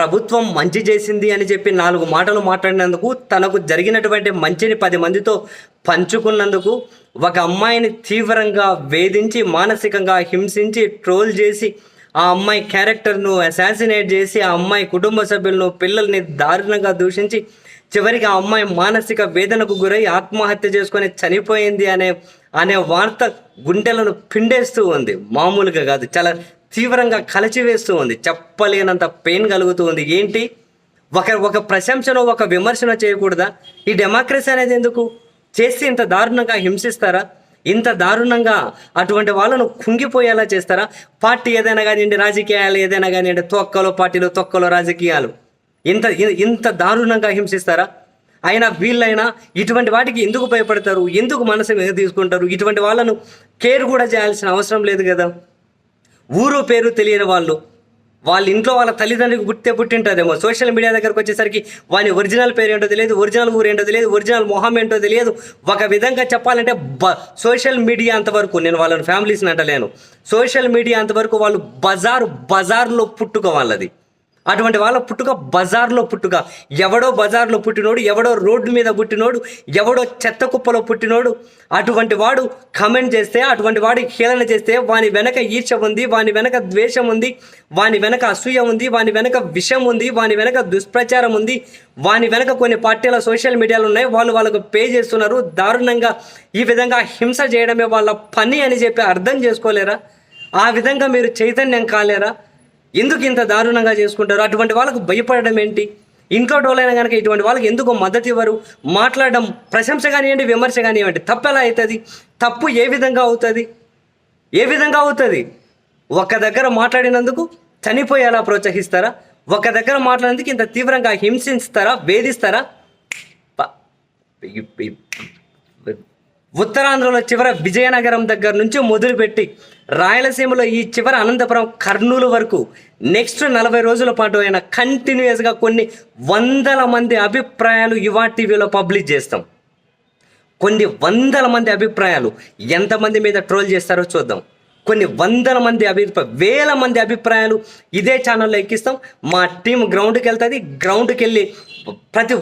ప్రభుత్వం మంచి చేసింది అని చెప్పి నాలుగు మాటలు మాట్లాడినందుకు తనకు జరిగినటువంటి మంచిని పది మందితో పంచుకున్నందుకు ఒక అమ్మాయిని తీవ్రంగా వేధించి మానసికంగా హింసించి ట్రోల్ చేసి ఆ అమ్మాయి క్యారెక్టర్ను అసాసినేట్ చేసి ఆ అమ్మాయి కుటుంబ సభ్యులను పిల్లల్ని దారుణంగా దూషించి చివరికి ఆ అమ్మాయి మానసిక వేదనకు గురై ఆత్మహత్య చేసుకొని చనిపోయింది అనే అనే వార్త గుండెలను పిండేస్తూ ఉంది. మామూలుగా కాదు చాలా తీవ్రంగా కలచివేస్తూ ఉంది. చెప్పలేనంత పెయిన్ కలుగుతూ ఉంది. ఏంటి? ఒక ఒక ప్రశంసనో ఒక విమర్శన చేయకూడదా? ఈ డెమోక్రసీ అనేది ఎందుకు? చేస్తే ఇంత దారుణంగా హింసిస్తారా? ఇంత దారుణంగా అటువంటి వాళ్ళను కుంగిపోయేలా చేస్తారా? పార్టీ ఏదైనా కానివ్వండి రాజకీయాలు ఏదైనా కానివ్వండి తొక్కలో పార్టీలు తొక్కలో రాజకీయాలు. ఇంత ఇంత దారుణంగా హింసిస్తారా? అయినా వీళ్ళైనా ఇటువంటి వాటికి ఎందుకు భయపడతారు? ఎందుకు మనసు మీద తీసుకుంటారు? ఇటువంటి వాళ్ళను కేర్ కూడా చేయాల్సిన అవసరం లేదు కదా. ఊరు పేరు తెలియని వాళ్ళు వాళ్ళ ఇంట్లో వాళ్ళ తల్లిదండ్రులకు పుట్టే పుట్టింటారేమో. సోషల్ మీడియా దగ్గరకు వచ్చేసరికి వాని ఒరిజినల్ పేరు ఏంటో తెలియదు ఒరిజినల్ ఊరు ఏంటో తెలియదు ఒరిజినల్ మొహం ఏంటో తెలియదు. ఒక విధంగా చెప్పాలంటే బ సోషల్ మీడియా అంతవరకు నేను వాళ్ళని ఫ్యామిలీస్ని అంటలేను. సోషల్ మీడియా అంతవరకు వాళ్ళు బజార్ బజార్లో పుట్టుక వాళ్ళది. అటువంటి వాళ్ళ పుట్టుక బజార్లో పుట్టుక. ఎవడో బజార్లో పుట్టినోడు ఎవడో రోడ్డు మీద పుట్టినోడు ఎవడో చెత్త కుప్పలో పుట్టినోడు అటువంటి వాడు కమెంట్ చేస్తే అటువంటి వాడు హేళన చేస్తే వాని వెనక ఈర్ష ఉంది వాని వెనక ద్వేషం ఉంది వాని వెనక అసూయ ఉంది వాని వెనక విషం ఉంది వాని వెనక దుష్ప్రచారం ఉంది వాని వెనక కొన్ని పార్టీల సోషల్ మీడియాలు ఉన్నాయి వాళ్ళు వాళ్ళకు పే చేస్తున్నారు దారుణంగా ఈ విధంగా హింస చేయడమే వాళ్ళ పని అని చెప్పి అర్థం చేసుకోలేరా? ఆ విధంగా మీరు చైతన్యం కాలేరా? ఎందుకు ఇంత దారుణంగా చేసుకుంటారు? అటువంటి వాళ్ళకు భయపడడం ఏంటి? ఇంట్లో డోలైనా కనుక ఇటువంటి వాళ్ళకి ఎందుకు మద్దతు ఇవ్వరు? మాట్లాడడం ప్రశంస కానివ్వండి విమర్శ కానివ్వండి తప్పు ఎలా అవుతుంది? తప్పు ఏ విధంగా అవుతుంది? ఏ విధంగా అవుతుంది? ఒక దగ్గర మాట్లాడినందుకు చనిపోయేలా ప్రోత్సహిస్తారా? ఒక దగ్గర మాట్లాడినందుకు ఇంత తీవ్రంగా హింసిస్తారా వేధిస్తారా? ఉత్తరాంధ్రలో చివర విజయనగరం దగ్గర నుంచి మొదలుపెట్టి రాయలసీమలో ఈ చివర అనంతపురం కర్నూలు వరకు నెక్స్ట్ నలభై రోజుల పాటు అయిన కంటిన్యూస్గా కొన్ని వందల మంది అభిప్రాయాలు యువా టీవీలో పబ్లిష్ చేస్తాం. కొన్ని వందల మంది అభిప్రాయాలు ఎంతమంది మీద ట్రోల్ చేస్తారో చూద్దాం. కొన్ని వందల మంది అభిప్రాయ వేల మంది అభిప్రాయాలు ఇదే ఛానల్లో ఎక్కిస్తాం. మా టీం గ్రౌండ్కి వెళ్తుంది. గ్రౌండ్కి వెళ్ళి ప్రతి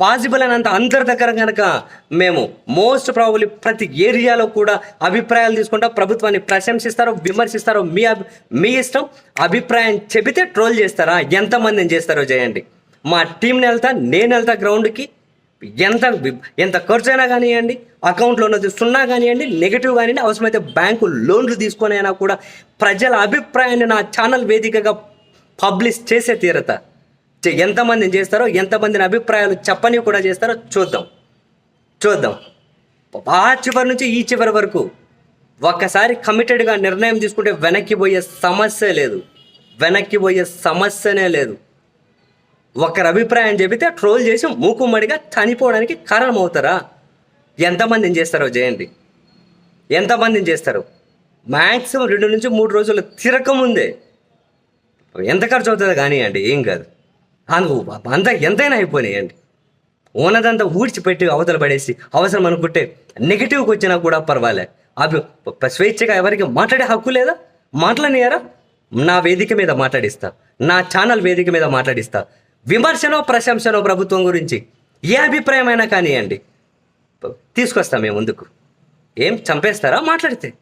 పాసిబుల్ అయినంత అందరి దగ్గర కనుక మేము మోస్ట్ ప్రాబులీ ప్రతి ఏరియాలో కూడా అభిప్రాయాలు తీసుకుంటా. ప్రభుత్వాన్ని ప్రశంసిస్తారో విమర్శిస్తారో. మీ అభి మీ ఇష్టం. అభిప్రాయం చెబితే ట్రోల్ చేస్తారా? ఎంతమందిని చేస్తారో చేయండి. మా టీంని వెళ్తా నేను వెళ్తా గ్రౌండ్కి ఎంత ఎంత ఖర్చు అయినా కానివ్వండి అకౌంట్లో ఉన్నది సున్నా కానివ్వండి నెగిటివ్ కానివ్వండి అవసరమైతే బ్యాంకు లోన్లు తీసుకొని అయినా కూడా ప్రజల అభిప్రాయాన్ని నా ఛానల్ వేదికగా పబ్లిష్ చేసే తీరత. చే- ఎంతమందిని చేస్తారో ఎంతమందిని అభిప్రాయాలు చెప్పని కూడా చేస్తారో చూద్దాం. చూద్దాం. ఆ చివరి నుంచి ఈ చివరి వరకు ఒక్కసారి కమిటెడ్గా నిర్ణయం తీసుకుంటే వెనక్కి పోయే సమస్య లేదు. వెనక్కి పోయే సమస్యనే లేదు. ఒకరి అభిప్రాయం చెబితే ట్రోల్ చేసి మూకుమ్మడిగా చనిపోవడానికి కారణం అవుతారా ఎంతమందిని చేస్తారో జయంతి? ఎంతమందిని చేస్తారు? మ్యాక్సిమం రెండు నుంచి మూడు రోజులు తిరకముందే. ఎంత ఖర్చు అవుతుందో కానివ్వండి ఏం కాదు. అందుకు అంత ఎంతైనా అయిపోయినాయండి. ఉన్నదంతా ఊడ్చిపెట్టి అవతల పడేసి అవసరం అనుకుంటే నెగిటివ్కి వచ్చినా కూడా పర్వాలే. అభి స్వేచ్ఛగా ఎవరికి మాట్లాడే హక్కు లేదా? మాట్లాడినారా? నా వేదిక మీద మాట్లాడిస్తా. నా ఛానల్ వేదిక మీద మాట్లాడిస్తా. విమర్శలో ప్రశంసలో ప్రభుత్వం గురించి ఏ అభిప్రాయమైనా కానివ్వండి తీసుకొస్తాం మేము ముందుకు. ఏం చంపేస్తారా? మాట్లాడితే.